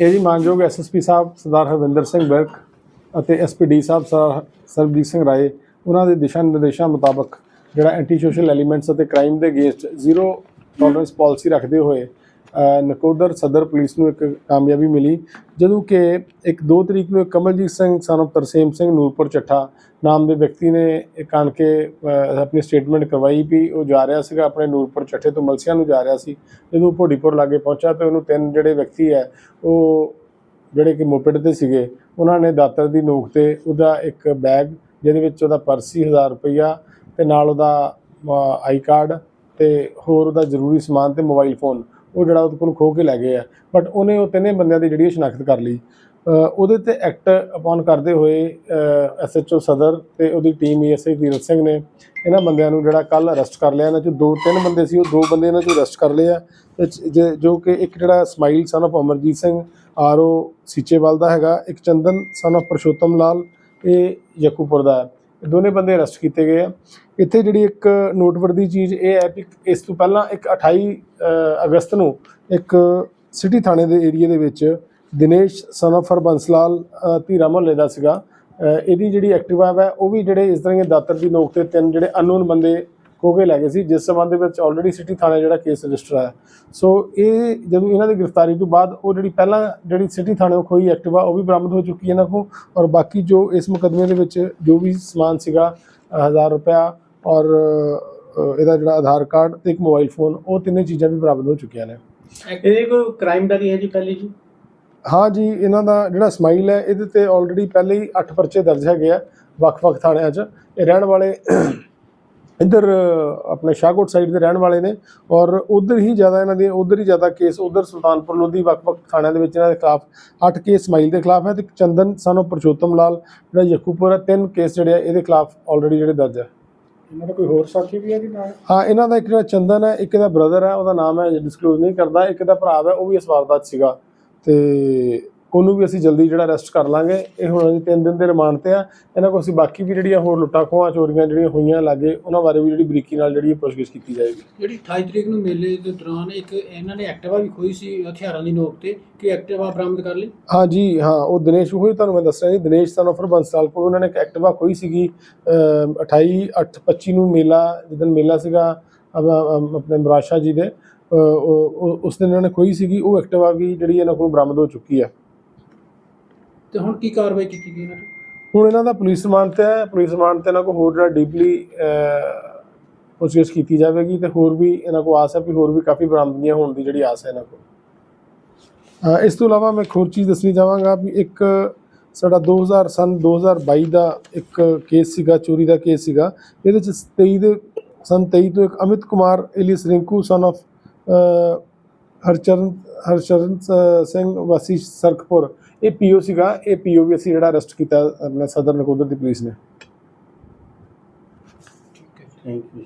ਇਹ ਜੀ ਮਾਨਯੋਗ ਐਸਐਸਪੀ ਸਾਹਿਬ ਸਰਦਾਰ ਹਰਵਿੰਦਰ ਸਿੰਘ ਵਿਰਕ ਅਤੇ ਐਸਪੀਡੀ ਸਾਹਿਬ ਸਰਦਾਰ ਸਰਬਜੀਤ ਸਿੰਘ ਰਾਏ, ਉਹਨਾਂ ਦੇ ਦਿਸ਼ਾ ਨਿਰਦੇਸ਼ਾਂ ਮੁਤਾਬਕ ਜਿਹੜਾ ਐਂਟੀ ਸੋਸ਼ਲ ਐਲੀਮੈਂਟਸ ਅਤੇ ਕ੍ਰਾਈਮ ਦੇ ਅਗੇਂਸਟ ਜ਼ੀਰੋ ਟੋਲਰੈਂਸ ਪਾਲਿਸੀ ਰੱਖਦੇ ਹੋਏ ਨਕੋਦਰ ਸਦਰ ਪੁਲਿਸ ਨੂੰ ਇੱਕ ਕਾਮਯਾਬੀ ਮਿਲੀ, ਜਦੋਂ ਕਿ ਇੱਕ 2 ਤਰੀਕ ਨੂੰ ਇੱਕ ਕਮਲਜੀਤ ਸਿੰਘ ਸਾਨੂੰ ਤਰਸੇਮ ਸਿੰਘ, ਨੂਰਪੁਰ ਚੱਠਾ ਨਾਮ ਦੇ ਵਿਅਕਤੀ ਨੇ ਇੱਕ ਆਣ ਕੇ ਆਪਣੀ ਸਟੇਟਮੈਂਟ ਕਰਵਾਈ ਵੀ ਉਹ ਜਾ ਰਿਹਾ ਸੀਗਾ, ਆਪਣੇ ਨੂਰਪੁਰ ਚੱਠੇ ਤੋਂ ਮਲਸੀਆਂ ਨੂੰ ਜਾ ਰਿਹਾ ਸੀ। ਜਦੋਂ ਭੋਡੀਪੁਰ ਲਾਗੇ ਪਹੁੰਚਾ ਤੇ ਉਹਨੂੰ ਤਿੰਨ ਜਿਹੜੇ ਵਿਅਕਤੀ ਹੈ, ਉਹ ਜਿਹੜੇ ਕਿ ਮੋਪਿਟ ਤੇ ਸੀਗੇ, ਉਹਨਾਂ ਨੇ ਦਾਤਰ ਦੀ ਨੋਕ ਤੇ ਉਹਦਾ ਇੱਕ ਬੈਗ ਜਿਹਦੇ ਵਿੱਚ ਉਹਦਾ ਪਰਸ ਸੀ 1000 ਰੁਪਈਆ ਤੇ ਨਾਲ ਉਹਦਾ ਆਈ ਕਾਰਡ ਤੇ ਹੋਰ ਉਹਦਾ ਜ਼ਰੂਰੀ ਸਮਾਨ ਤੇ ਮੋਬਾਈਲ ਫੋਨ ਉਹ ਜਿਹੜਾ ਉਹਦੇ ਕੋਲ ਖੋ ਕੇ ਲੈ ਗਏ ਆ। ਬਟ ਉਹਨੇ ਉਹ ਤਿੰਨੇ ਬੰਦਿਆਂ ਦੀ ਜਿਹੜੀ ਸ਼ਨਾਖਤ ਕਰ ਲਈ। ਉਹਦੇ ਤੇ ਐਕਟ ਅਪਨ ਕਰਦੇ ਹੋਏ ਐਸਐਚਓ ਸਦਰ ਤੇ ਉਹਦੀ ਟੀਮ ਏਐਸਆਈ ਵੀਰਤ ਸਿੰਘ ਨੇ ਇਹਨਾਂ ਬੰਦਿਆਂ ਨੂੰ ਜਿਹੜਾ ਕੱਲ ਅਰੈਸਟ ਕਰ ਲਿਆ। ਇਹਨਾਂ ਚੋਂ ਦੋ, ਤਿੰਨ ਬੰਦੇ ਸੀ, ਉਹ ਦੋ ਬੰਦੇ ਇਹਨਾਂ ਚੋਂ ਅਰੈਸਟ ਕਰ ਲਏ ਆ। ਤੇ ਜੋ ਕਿ ਇੱਕ ਜਿਹੜਾ smile son of Amarjit Singh RO Seechewal ਦਾ ਹੈਗਾ, ਇੱਕ ਚੰਦਨ ਸਨ of ਪਰਸ਼ੋਤਮ ਲਾਲ, ਇਹ ਯਕੂਪੁਰ ਦਾ ਹੈ। ਦੋਨੇ ਬੰਦੇ ਅਰੈਸਟ ਕੀਤੇ ਗਏ ਆ। ਇੱਥੇ ਜਿਹੜੀ ਇੱਕ ਨੋਟਵਰਦੀ ਚੀਜ਼ ਇਹ ਹੈ ਕਿ ਇਸ ਤੋਂ ਪਹਿਲਾਂ ਇੱਕ 28 ਅਗਸਤ ਨੂੰ ਇੱਕ ਸਿਟੀ ਥਾਣੇ ਦੇ ਏਰੀਆ ਦੇ ਵਿੱਚ ਦਿਨੇਸ਼ ਸਨ of ਹਰਬੰਸ ਲਾਲ ਧੀਰਾ ਮੁਹੱਲੇ ਦਾ ਸੀਗਾ। ਇਹਦੀ ਜਿਹੜੀ ਐਕਟਿਵਾ ਹੈ ਉਹ ਵੀ ਜਿਹੜੇ ਇਸ ਤਰ੍ਹਾਂ ਦੇ ਦਾਤਰ ਦੀ ਨੋਕ ਤੇ ਤਿੰਨ ਜਿਹੜੇ ਅਨਨੋਨ ਬੰਦੇ ਖੋ ਕੇ ਲੈ ਗਏ ਸੀ ਜਿਸ ਸੰਬੰਧ ਦੇ ਵਿੱਚ ਆਲਰੇਡੀ ਸਿਟੀ ਥਾਣੇ ਜਿਹੜਾ ਕੇਸ ਰਜਿਸਟਰ ਹੈ ਸੋ ਇਹ ਜਦੋਂ ਇਹਨਾਂ ਦੀ ਗ੍ਰਿਫਤਾਰੀ ਤੋਂ ਬਾਅਦ ਉਹ ਜਿਹੜੀ ਪਹਿਲਾਂ ਜਿਹੜੀ ਸਿਟੀ ਥਾਣੇ ਖੋਈ ਐਕਟਿਵਾ ਉਹ ਵੀ ਬਰਾਮਦ ਹੋ ਚੁੱਕੀ ਹੈ ਇਹਨਾਂ ਕੋਲ ਔਰ ਬਾਕੀ ਜੋ ਇਸ ਮੁਕਦਮੇ ਦੇ ਵਿੱਚ ਜੋ ਵੀ ਸਮਾਨ ਸੀਗਾ 1000 ਰੁਪਇਆ ਔਰ ਇਹਦਾ ਜਿਹੜਾ ਆਧਾਰ ਕਾਰਡ ਤੇ ਇੱਕ ਮੋਬਾਈਲ ਫੋਨ ਉਹ ਤਿੰਨੇ ਚੀਜ਼ਾਂ ਵੀ ਬਰਾਮਦ ਹੋ ਚੁੱਕੀਆਂ ਨੇ। ਇਹਦੇ ਕੋਈ ਕ੍ਰਾਈਮ ਦਾ ਨਹੀਂ ਹੈ ਜੀ ਪਹਿਲੀ ਜੀ? ਹਾਂ ਜੀ ਇਹਨਾਂ ਦਾ ਜਿਹੜਾ ਸਮਾਈਲ ਹੈ ਇਹਦੇ ਤੇ ਆਲਰੇਡੀ ਪਹਿਲੇ ਹੀ 8 ਪਰਚੇ ਦਰਜ ਹੈਗੇ ਆ ਵੱਖ-ਵੱਖ ਥਾਣਿਆਂ 'ਚ। ਇਹ ਰਹਿਣ ਵਾਲੇ ਇੱਧਰ ਆਪਣੇ ਸ਼ਾਹਕੋਟ ਸਾਈਡ ਦੇ ਰਹਿਣ ਵਾਲੇ ਨੇ ਔਰ ਉਧਰ ਹੀ ਜ਼ਿਆਦਾ ਇਹਨਾਂ ਦੇ ਉਧਰ ਹੀ ਜ਼ਿਆਦਾ ਕੇਸ ਉਧਰ ਸੁਲਤਾਨਪੁਰ ਲੋਧੀ ਵੱਖ-ਵੱਖ ਥਾਣਿਆਂ ਦੇ ਵਿੱਚ ਇਹਨਾਂ ਦੇ ਖਿਲਾਫ 8 ਕੇਸ ਸਮਾਈਲ ਦੇ ਖਿਲਾਫ ਹੈ ਤੇ ਚੰਦਨ ਸਾਨੂੰ ਪਰਸ਼ੋਤਮ ਲਾਲ ਜਿਹੜਾ ਯਕੂਪੁਰ ਹੈ ਤਿੰਨ ਕੇਸ ਜਿਹੜੇ ਆ ਇਹਦੇ ਖਿਲਾਫ ਆਲਰੇਡੀ ਜਿਹੜੇ ਦਰਜ ਹੈ। ਇਹਨਾਂ ਦਾ ਕੋਈ ਹੋਰ ਸਾਥੀ ਵੀ ਹੈ ਜੀ ਨਾਲ? ਹਾਂ ਇਹਨਾਂ ਦਾ ਇੱਕ ਜਿਹੜਾ ਚੰਦਨ ਹੈ ਇੱਕ ਇਹਦਾ ਬ੍ਰਦਰ ਹੈ ਉਹਦਾ ਨਾਮ ਹੈ ਡਿਸਕਲੋਜ਼ ਨਹੀਂ ਕਰਦਾ ਇੱਕ ਦਾ ਭਰਾ ਹੈ ਉਹ ਵੀ ਇਸ ਵਾਰਦਾਤ ਸੀਗਾ ਤੇ ਉਹਨੂੰ ਵੀ ਅਸੀਂ ਜਲਦੀ ਜਿਹੜਾ ਅਰੈਸਟ ਕਰ ਲਾਂਗੇ। ਇਹ ਹੁਣ ਅਸੀਂ ਤਿੰਨ ਦਿਨ ਦੇ ਰਿਮਾਂਡ ਤੇ ਆ। ਇਹਨਾਂ ਕੋਲ ਅਸੀਂ ਬਾਕੀ ਵੀ ਜਿਹੜੀਆਂ ਹੋਰ ਲੁੱਟਾਂ ਖੋਹਾਂ ਚੋਰੀਆਂ ਜਿਹੜੀਆਂ ਹੋਈਆਂ ਲਾਗੇ ਉਹਨਾਂ ਬਾਰੇ ਵੀ ਜਿਹੜੀ ਬਰੀਕੀ ਨਾਲ ਜਿਹੜੀ ਪੁੱਛਗਿੱਛ ਕੀਤੀ ਜਾਏਗੀ। ਜਿਹੜੀ 28 ਤਰੀਕ ਨੂੰ ਮੇਲੇ ਦੇ ਦੌਰਾਨ ਇੱਕ ਇਹਨਾਂ ਨੇ ਐਕਟਿਵਾ ਵੀ ਖੋਈ ਸੀ ਹਥਿਆਰਾਂ ਦੀ ਨੋਕ ਤੇ। ਕਿ ਐਕਟਿਵਾ ਬਰਾਮਦ ਕਰ ਲਈ? ਹਾਂ ਜੀ ਹਾਂ ਉਹ ਦਿਨੇਸ਼ ਉਹੀ ਤੁਹਾਨੂੰ ਮੈਂ ਦੱਸ ਰਿਹਾ ਜੀ। ਦਿਨੇਸ਼ ਸਨ ਆਫਰ ਬੰਸਾਲ ਕੋਲ ਉਹਨਾਂ ਨੇ ਇੱਕ ਐਕਟਿਵਾ ਖੋਈ ਸੀਗੀ। ਅਮ 28 8 25 ਨੂੰ ਮੇਲਾ ਜਿੱਦਣ ਮੇਲਾ ਸੀਗਾ ਆਪਣੇ ਮਰਾਸ਼ਾ ਜੀ ਦੇ ਉਸ ਦਿਨ ਇਹਨਾਂ ਨੇ ਖੋਈ ਸੀਗੀ। ਉਹ ਐਕਟਿਵਾ ਵੀ ਜਿਹੜੀ ਇਹਨਾਂ ਕੋਲ ਬਰਾਮਦ ਹੋ ਚੁੱਕੀ ਹੈ ਤੇ ਹੁਣ ਕੀ ਕਾਰਵਾਈ ਕੀਤੀ ਗਈ ਇਹਨਾਂ ਤੇ? ਹੁਣ ਇਹਨਾਂ ਦਾ ਪੁਲਿਸ ਰਿਮਾਂਡ ਤੇ ਹੈ, ਪੁਲਿਸ ਰਿਮਾਂਡ ਤੇ ਇਹਨਾਂ ਕੋਲ ਹੋਰ ਜਿਹੜਾ ਡੀਪਲੀ ਪੁੱਛਗਿੱਛ ਕੀਤੀ ਜਾਵੇਗੀ ਤੇ ਹੋਰ ਵੀ ਇਹਨਾਂ ਕੋਲ ਆਸ ਹੈ ਵੀ ਹੋਰ ਵੀ ਕਾਫੀ ਬਰਾਮਦਗੀਆਂ ਹੋਣ ਦੀ ਜਿਹੜੀ ਆਸ ਹੈ ਇਹਨਾਂ ਕੋਲ। ਇਸ ਤੋਂ ਇਲਾਵਾ ਮੈਂ ਇੱਕ ਹੋਰ ਚੀਜ਼ ਦੱਸਣੀ ਚਾਹਾਂਗਾ ਵੀ ਇੱਕ ਸਾਡਾ 2000 ਸਨ 2022 ਦਾ ਇੱਕ ਕੇਸ ਸੀਗਾ, ਚੋਰੀ ਦਾ ਕੇਸ ਸੀਗਾ। ਇਹਦੇ ਚ 23 ਦੇ ਸਨ 23 ਤੋਂ ਇੱਕ Amit Kumar alias Rinku son of Harcharan Harcharan Singh ਵਾਸੀ ਸਰਖਪੁਰ ਇਹ ਪੀਓ ਸੀਗਾ, ਇਹ ਪੀਓ ਵੀ ਅਸੀਂ ਜਿਹੜਾ ਅਰੈਸਟ ਕੀਤਾ, ਆਪਣੇ ਸਦਰ ਨਕੋਦਰ ਦੀ ਪੁਲਿਸ ਨੇ। ਠੀਕ ਹੈ ਥੈਂਕ ਯੂ